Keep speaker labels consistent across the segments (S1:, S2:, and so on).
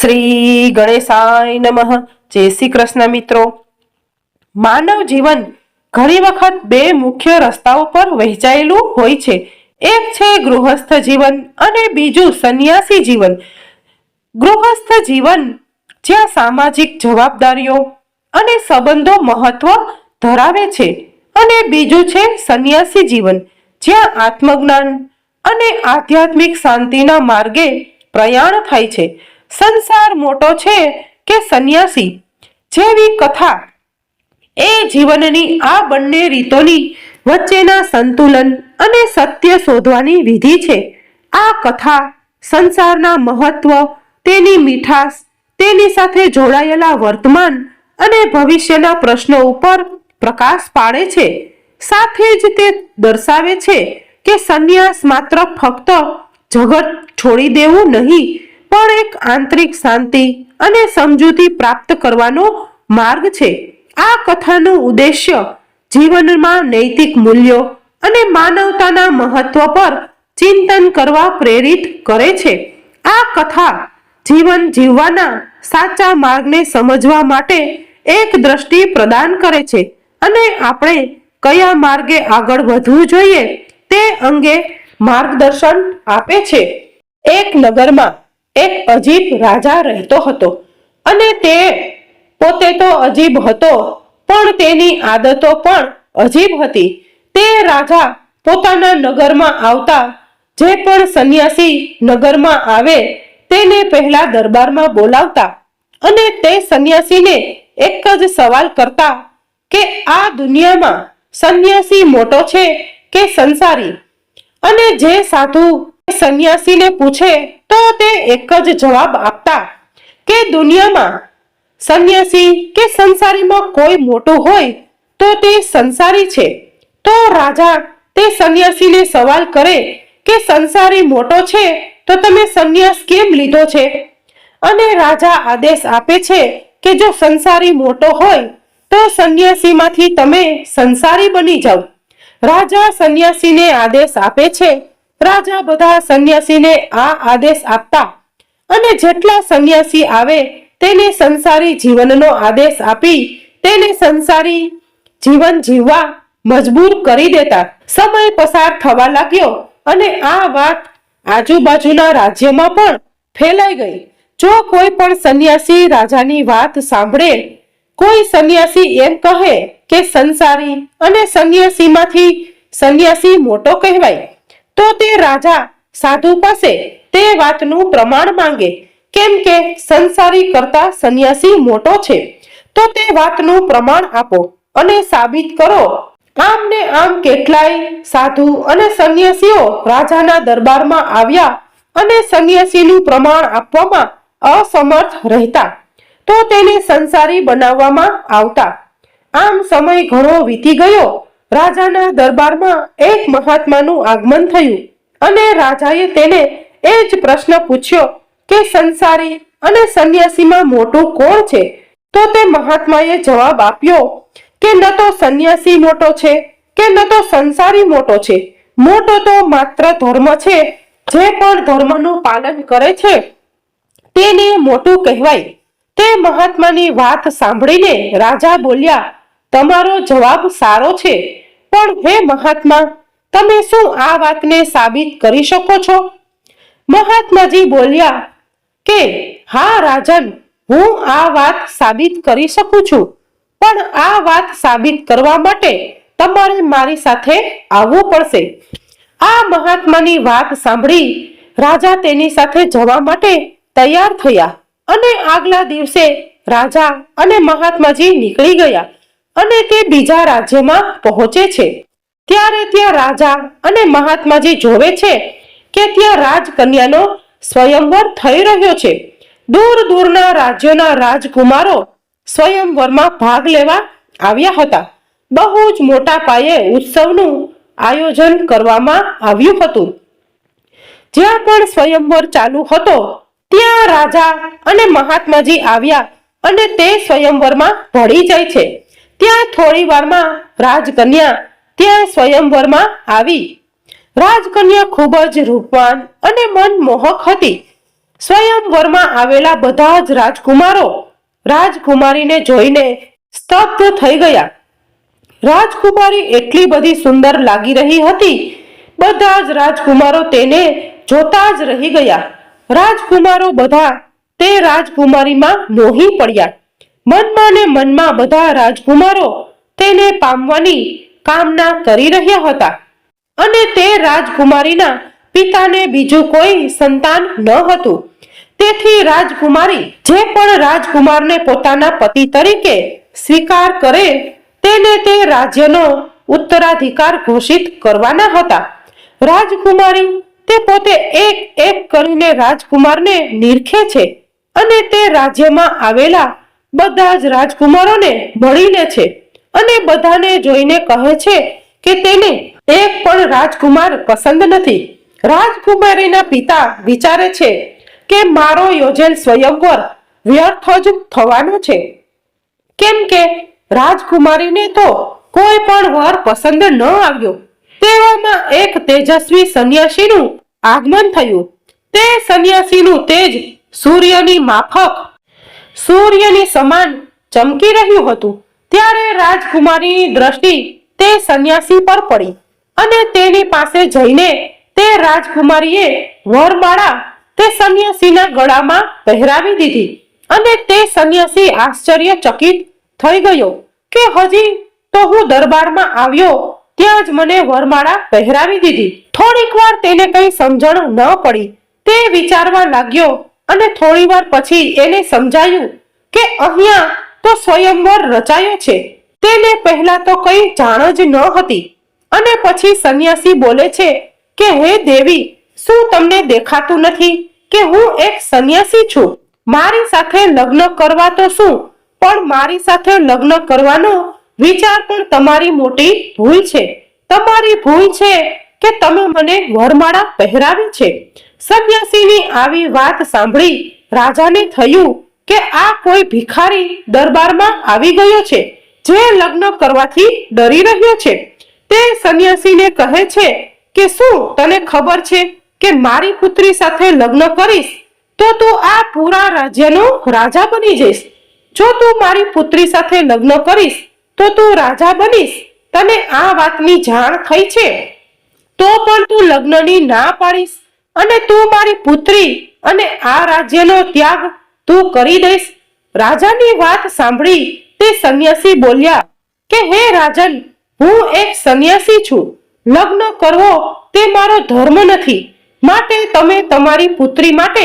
S1: શ્રી ગણેશાય નમઃ. જય શ્રી કૃષ્ણ મિત્રો. માનવ જીવન ઘણી વખત બે મુખ્ય રસ્તાઓ પર વહેંચાયેલું હોય છે. એક છે ગૃહસ્થ જીવન અને બીજું સંન્યાસી જીવન. ગૃહસ્થ જીવન જ્યાં સામાજિક જવાબદારીઓ અને સંબંધો મહત્વ ધરાવે છે અને બીજું છે સંન્યાસી જીવન. જ્યાં આત્મજ્ઞાન અને આધ્યાત્મિક શાંતિના માર્ગે પ્રયાણ થાય છે. સંસાર મોટો છે કે સંન્યાસી? જેવી કથા. એ જીવનની આ બંને રીતોની વચ્ચેના સંતુલન અને સત્ય શોધવાની વિધિ છે. આ કથા સંસારના મહત્વ, તેની મીઠાશ, તેની સાથે જોડાયેલા વર્તમાન અને ભવિષ્યના પ્રશ્નો ઉપર પ્રકાશ પાડે છે. સાથે જ તે દર્શાવે છે કે સંન્યાસ માત્ર ફક્ત જગત છોડી દેવું નહીં પણ એક આંતરિક શાંતિ અને સમજૂતી પ્રાપ્ત કરવાનો માર્ગ છે. આ કથાનો ઉદ્દેશ્ય જીવનમાં નૈતિક મૂલ્યો અને માનવતાના મહત્વ પર ચિંતન કરવા પ્રેરિત કરે છે. આ કથા જીવન જીવવાના સાચા માર્ગને સમજવા માટે એક દ્રષ્ટિ પ્રદાન કરે છે અને આપણે કયા માર્ગે આગળ વધવું જોઈએ તે અંગે માર્ગદર્શન આપે છે. એક નગરમાં એક અજીબ રાજા રહેતો હતો અને તે પોતે તો અજીબ હતો, પણ તેની આદતો પણ અજીબ હતી. તે રાજા પોતાના નગરમાં આવતા, જે પણ સંન્યાસી નગરમાં આવે, તેને પહેલા દરબારમાં બોલાવતા અને તે સંન્યાસીને એક જ સવાલ કરતા કે, આ દુનિયામાં સંન્યાસી મોટો છે કે સંસારી? અને જે સાધુ સંન્યાસીને પૂછે, તો તે એક જ જવાબ આપતા કે દુનિયામાં સંન્યાસી કે સંસારીમાં કોઈ મોટું હોય તો તે સંસારી છે. તો રાજા તે સંન્યાસીને સવાલ કરે કે સંસારી મોટો છે તો તમે સંન્યાસ કેમ લીધો છે? અને રાજા આદેશ આપે છે કે જો સંસારી મોટો હોય તો સંન્યાસીમાંથી તમે સંસારી બની જાઓ. રાજા સંન્યાસીને આદેશ આપે છે રાજા બધા સંન્યાસીને આ આદેશ આપતા અને જેટલા સંન્યાસી આવે તેને સંસારી જીવનનો આદેશ આપી તેને સંસારી જીવન જીવવા મજબૂર કરી દેતા. સમય પસાર થવા લાગ્યો અને આ વાત આજુબાજુના રાજ્યમાં પણ ફેલાઈ ગઈ. જો કોઈ પણ સંન્યાસી રાજાની વાત સાંભળે, કોઈ સંન્યાસી એમ કહે કે સંસારી અને સંન્યાસીમાંથી સંન્યાસી મોટો કહેવાય. તો તે રાજા સાધુ પાસે તે વાતનું પ્રમાણ માંગે. કેમ કે સંસારી કરતા સંન્યાસી મોટો છે. તો તે વાતનું પ્રમાણ આપો અને સાબિત કરો. આમ ને આમ કેટલાય સાધુ અને સંન્યાસીઓ રાજાના દરબારમાં આવ્યા અને સંન્યાસીનું પ્રમાણ આપવામાં અસમર્થ રહેતા. તો તેને સંસારી બનાવવામાં આવતા. આમ સમય ઘણો વીતી ગયો રાજાના દરબારમાં એક મહાત્માનું આગમન થયું અને રાજાએ તેને એ જ પ્રશ્ન પૂછ્યો કે સંસારી અને સંન્યાસીમાં મોટું કોણ છે? તો તે મહાત્માએ જવાબ આપ્યો કે ન તો સંન્યાસી મોટો છે કે ન તો સંસારી મોટો છે. મોટો તો માત્ર ધર્મ છે, જે પણ ધર્મનું પાલન કરે છે. તેને મોટું કહેવાય. તે મહાત્માની વાત સાંભળીને રાજા બોલ્યા તમારો જવાબ સારો છે. પણ હે મહાત્મા, તમે શું આ વાતને સાબિત કરી શકો છો? મહાત્માજી બોલ્યા કે, હા રાજન, હું આ વાત સાબિત કરી શકું છું. પણ આ વાત સાબિત કરવા માટે તમારે મારી સાથે આવવું પડશે. આ મહાત્માની વાત સાંભળી રાજા તેની સાથે જવા માટે તૈયાર થયા અને આગલા દિવસે રાજા અને મહાત્માજી નીકળી ગયા. અને તે બીજા રાજ્યમાં પહોંચે છે. ત્યારે ત્યાં રાજા અને મહાત્માજી જોવે છે કે ત્યાં રાજકન્યાનો સ્વયંવર થઈ રહ્યો છે, દૂર દૂરના રાજ્યોના રાજકુમારો સ્વયંવરમાં ભાગ લેવા આવ્યા હતા. બહુ જ મોટા પાયે ઉત્સવનું આયોજન કરવામાં આવ્યું હતું. જ્યાં પણ સ્વયંવર ચાલુ હતો, ત્યાં રાજા અને મહાત્માજી આવ્યા અને તે સ્વયંવરમાં ભળી જાય છે. ત્યાં થોડી વારમાં રાજકન્યા ત્યાં સ્વયંવરમાં આવી. રાજકન્યા ખૂબ જ રૂપવાન અને મનમોહક હતી. સ્વયંવરમાં આવેલા બધા જ રાજકુમારો રાજકુમારીને જોઈને સ્તબ્ધ થઈ ગયા. રાજકુમારી એટલી બધી સુંદર લાગી રહી હતી. બધા જ રાજકુમારો તેને જોતા જ રહી ગયા. રાજકુમારો બધા તે રાજકુમારીમાં મોહી પડ્યા. મનમાં ને મનમાં બધા રાજકુમારો તેને પામવાની કામના કરી રહ્યા હતા. અને તે રાજકુમારીના પિતાને બીજું કોઈ સંતાન ન હતું. તેથી રાજકુમારી જે પણ રાજકુમારને પોતાના પતિ તરીકે સ્વીકાર કરે, તેને તે રાજ્યનો ઉત્તરાધિકાર ઘોષિત કરવાના હતા. રાજકુમારી તે પોતે એક એક કરીને રાજકુમારને નિરખે છે અને તે રાજ્યમાં આવેલા બધા જ રાજકુમારોને મળીને છે અને બધાને જોઈને કહે છે કે તેને એક પણ રાજકુમાર પસંદ નથી. રાજકુમારીના પિતા વિચારે છે કે મારો યોજેલ સ્વયંવર વ્યર્થ જ થવાનો છે. કેમ કે રાજકુમારીને તો કોઈ પણ વર પસંદ ન આવ્યો. તેવામાં એક તેજસ્વી સંન્યાસીનું આગમન થયું. તે સંન્યાસીનું તેજ સૂર્યની માફક સૂર્યની સમાન ચમકી રહ્યું હતું. ત્યારે રાજકુમારીની દ્રષ્ટિ તે સંન્યાસી પર પડી અને તેની પાસે જઈને તે રાજકુમારીએ વરમાળા તે સંન્યાસીના ગળામાં પહેરાવી દીધી અને તે સંન્યાસી આશ્ચર્યચકિત થઈ ગયો કે હજી તો હું દરબારમાં આવ્યો ત્યાં જ મને વરમાળા પહેરાવી દીધી. થોડીક વાર તેને કઈ સમજણ ન પડી. તે વિચારવા લાગ્યો અને થોડીવાર પછી એને સમજાયું કે અહીંયા તો સ્વયંવર રચાયો છે. તેને પહેલા તો કઈ જાણ જ ન હતી. અને પછી સંન્યાસી બોલે છે કે, હે દેવી, શું તમને દેખાતું નથી કે હું એક સંન્યાસી છું? મારી સાથે લગ્ન કરવા તો શું? પણ મારી સાથે લગ્ન કરવાનો વિચાર પણ તમારી મોટી ભૂલ છે. તમારી ભૂલ છે કે તમે મને વરમાળા પહેરાવી છે. સંન્યાસીની આવી વાત સાંભળી રાજાને થયું કે આ કોઈ ભિખારી દરબારમાં આવી ગયો છે, જે લગ્ન કરવાથી ડરી રહ્યો છે. તે સન્યાસીને કહે છે કે, શું તને ખબર છે કે મારી પુત્રી સાથે લગ્ન કરીશ? તો તું આ પૂરા રાજ્યનો રાજા બની જઈશ. જો તું મારી પુત્રી સાથે લગ્ન કરીશ, તો તું રાજા બનીશ. તને આ વાતની જાણ થઈ છે. તો પણ તું લગ્નની ના પાડીશ. અને તું મારી પુત્રી અને આ રાજ્યનો ત્યાગ તું કરી દઈશ. રાજાની વાત સાંભળી તે સંન્યાસી બોલ્યા કે, હે રાજન, હું એક સંન્યાસી છું. લગ્ન કરવો તે મારો ધર્મ નથી. માટે તમે તમારી પુત્રી માટે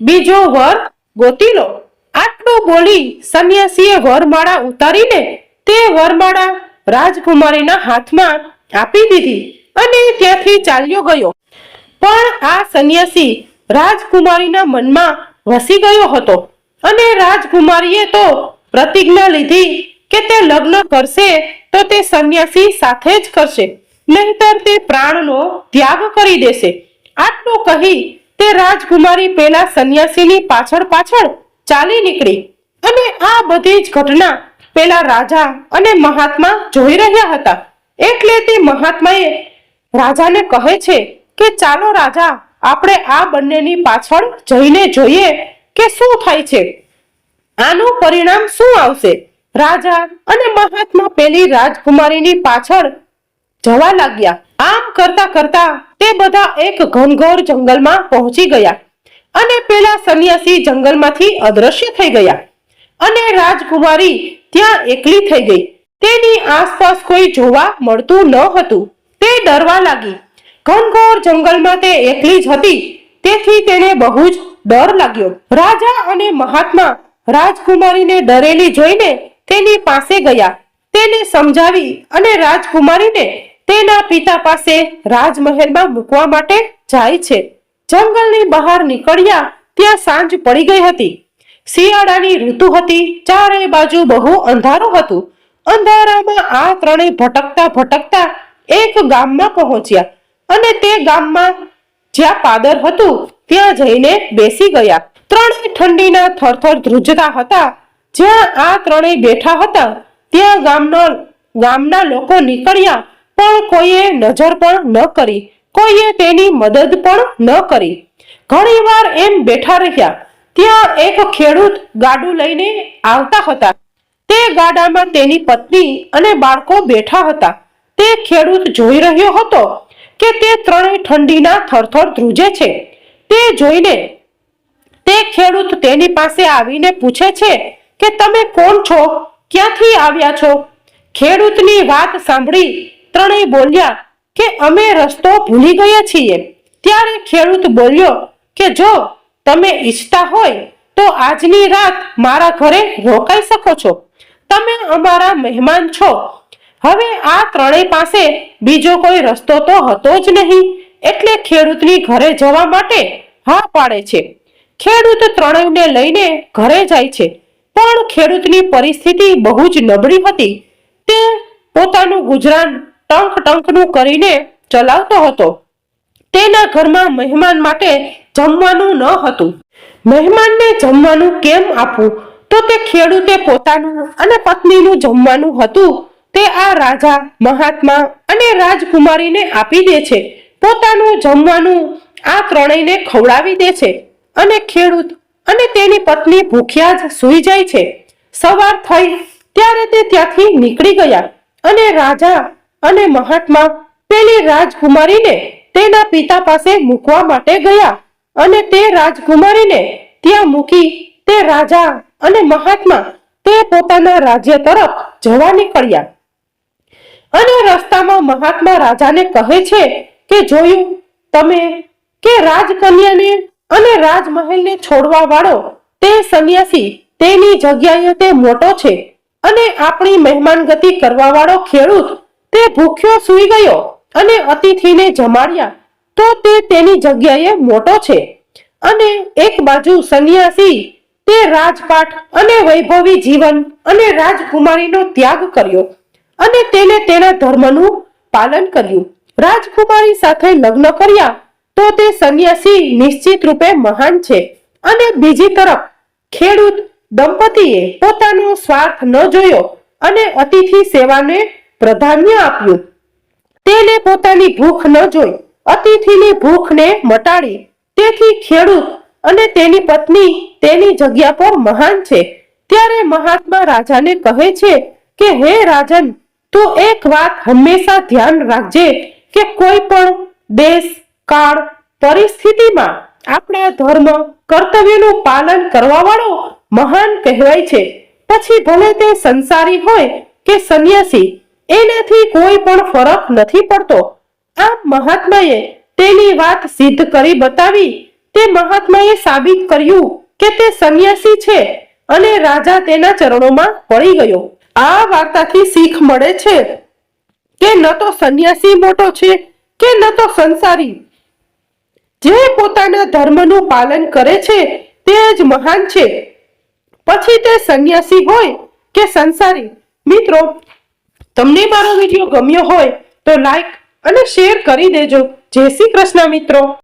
S1: બીજો વર ગોતી લો. આટલું બોલી સંન્યાસીએ વરમાળા ઉતારીને તે વરમાળા રાજકુમારીના હાથમાં આપી દીધી અને ત્યાંથી ચાલ્યો ગયો. પણ આ સંન્યાસી રાજકુમારીના મનમાં વસી ગયો હતો. અને રાજકુમારીએ તો પ્રતિજ્ઞા લીધી કે તે લગ્ન કરશે તો તે સંન્યાસી સાથે જ કરશે, નહીતર તે પ્રાણનો ત્યાગ કરી દેશે. આટલું કહી તે રાજકુમારી પેલા સંન્યાસીની પાછળ પાછળ ચાલી નીકળી. અને આ બધી જ ઘટના પેલા રાજા અને મહાત્મા જોઈ રહ્યા હતા. એટલે તે મહાત્માએ રાજાને કહે છે કે ચાલો રાજા, આપણે આ બંનેની પાછળ જઈને જોઈએ કે શું થાય છે. આનું પરિણામ શું આવશે? રાજા અને મહાત્મા પેલી રાજકુમારીની પાછળ જવા લાગ્યા. આમ કરતા કરતા તે બધા એક ઘનઘોર જંગલમાં પહોંચી ગયા અને પેલા સન્યાસી જંગલમાંથી અદ્રશ્ય થઈ ગયા અને રાજકુમારી ત્યાં એકલી થઈ ગઈ. તેની આસપાસ કોઈ જોવા મળતું ન હતું. તે ડરવા લાગી. ઘનઘોર જંગલમાં તે એકલી જ હતી. તેથી તેને બહુ જ ડર લાગ્યો. રાજા અને મહાત્મા રાજકુમારીને ડરેલી જોઈને તેની પાસે ગયા. તેને સમજાવી અને રાજકુમારીને તેના પિતા પાસે રાજમહેલમાં મૂકવા માટે જાય છે. જંગલની બહાર નીકળ્યા ત્યાં સાંજ પડી ગઈ હતી. શિયાળાની ઋતુ હતી. ચારે બાજુ બહુ અંધારું હતું. અંધારામાં આ ત્રણેય ભટકતા ભટકતા એક ગામમાં પહોંચ્યા. અને તે ગામમાં જ્યાં પાદર હતું, ત્યાં જઈને બેસી ગયા. ત્રણેય ઠંડીના થરથર ધ્રુજતા હતા. જ્યાં આ ત્રણેય બેઠા હતા, ત્યાં ગામનો, ગામના લોકો નીકળ્યા, પણ કોઈએ નજર પણ ન કરી. કોઈએ તેની મદદ પણ ન કરી. ઘણીવાર એમ બેઠા રહ્યા. ત્યાં એક ખેડૂત ગાડું લઈને આવતા હતા. તે ગાડામાં તેની પત્ની અને બાળકો બેઠા હતા. તે ખેડૂત જોઈ રહ્યો હતો. કે તે ત્રણેય ઠંડીના થરથર ધ્રુજે છે. તે જોઈને તે ખેડૂત તેની પાસે આવીને પૂછે છે કે તમે કોણ છો? ક્યાંથી આવ્યા છો? ખેડૂતની વાત સાંભળી ત્રણેય બોલ્યા કે અમે રસ્તો ભૂલી ગયા છીએ. ત્યારે ખેડૂત બોલ્યો કે જો તમે ઈચ્છતા હોય તો આજની રાત મારા ઘરે રોકાઈ શકો છો. તમે અમારા મહેમાન છો. હવે આ ત્રણેય પાસે બીજો કોઈ રસ્તો તો હતો જ નહીં. એટલે ખેડૂતની ઘરે જવા માટે હા પાડે છે. ખેડૂત ત્રણેયને લઈને ઘરે જાય છે. પણ ખેડૂતની પરિસ્થિતિ બહુ જ નબળી હતી. તે પોતાનું ગુજરાન ટંક ટંકનું કરીને ચલાવતો હતો. તેના ઘરમાં મહેમાન માટે જમવાનું ન હતું. મહેમાનને જમવાનું કેમ આપવું? તો તે ખેડૂતે પોતાનું અને પત્નીનું જમવાનું હતું. તે આ રાજા, મહાત્મા અને રાજકુમારીને આપી દે છે. પોતાનું જમવાનું આ ત્રણેયને ખવડાવી દે છે અને ખેડૂત અને તેની પત્ની ભૂખ્યા જ સૂઈ જાય છે. સવાર થઈ ત્યારે તે ત્યાંથી નીકળી ગયા અને રાજા અને મહાત્મા પેલી રાજકુમારીને તેના પિતા પાસે મૂકવા માટે ગયા અને તે રાજકુમારીને ત્યાં મૂકી તે રાજા અને મહાત્મા તે પોતાના રાજ્ય તરફ જવા નીકળ્યા. અને રસ્તામાં મહાત્મા રાજાને કહે છે કે જોયું, તમે કે રાજકન્યાને અને રાજમહેલને છોડવા વાળો, તે સંન્યાસી, તેની જગ્યાએ તે મોટો છે અને આપણી મહેમાનગતિ કરવા વાળો ખેડૂત, તે ભૂખ્યો સૂઈ ગયો અને અતિથિને જમાડ્યા, તો તે તેની જગ્યાએ મોટો છે. અને એક બાજુ સંન્યાસી, તે રાજપાટ અને વૈભવી જીવન અને રાજકુમારીનો ત્યાગ કર્યો. અને તેને તેના ધર્મનું પાલન કર્યું. રાજકુમારી સાથે લગ્ન કર્યા તો તે સંન્યાસી નિશ્ચિત રૂપે મહાન છે. અને બીજી તરફ, ખેડૂત દંપતીએ પોતાનો સ્વાર્થ ન જોયો અને અતિથિ સેવાને પ્રાધાન્ય આપ્યું. તેને પોતાની ભૂખ ન જોઈ. અતિથિની ભૂખને મટાડી. તેથી ખેડૂત અને તેની પત્ની તેની જગ્યા પર મહાન છે. ત્યારે મહાત્મા રાજાને કહે છે કે, હે રાજન તું એક વાત હંમેશા ધ્યાન રાખજે કે કોઈ પણ દેશ, કાળ, પરિસ્થિતિમાં આપણા ધર્મ કર્તવ્યનું પાલન કરવાવાળો મહાન કહેવાય છે. પછી ભલે તે સંસારી હોય કે સંન્યાસી, એનાથી કોઈ પણ ફરક નથી પડતો. આ મહાત્માએ તેની વાત સિદ્ધ કરી બતાવી. તે મહાત્માએ સાબિત કર્યું કે તે સંન્યાસી છે અને રાજા તેના ચરણોમાં પડી ગયો. આ વાર્તાથી શીખ મળે છે? કે ન તો સંન્યાસી મોટો છે કે ન તો સંસારી? જે પોતાના ધર્મનું પાલન કરે છે તે જ મહાન છે. પછી તે સંન્યાસી હોય કે સંસારી? મિત્રો, તમને મારો વીડિયો ગમ્યો હોય તો લાઈક અને શેર કરી દેજો. જય શ્રી કૃષ્ણ મિત્રો.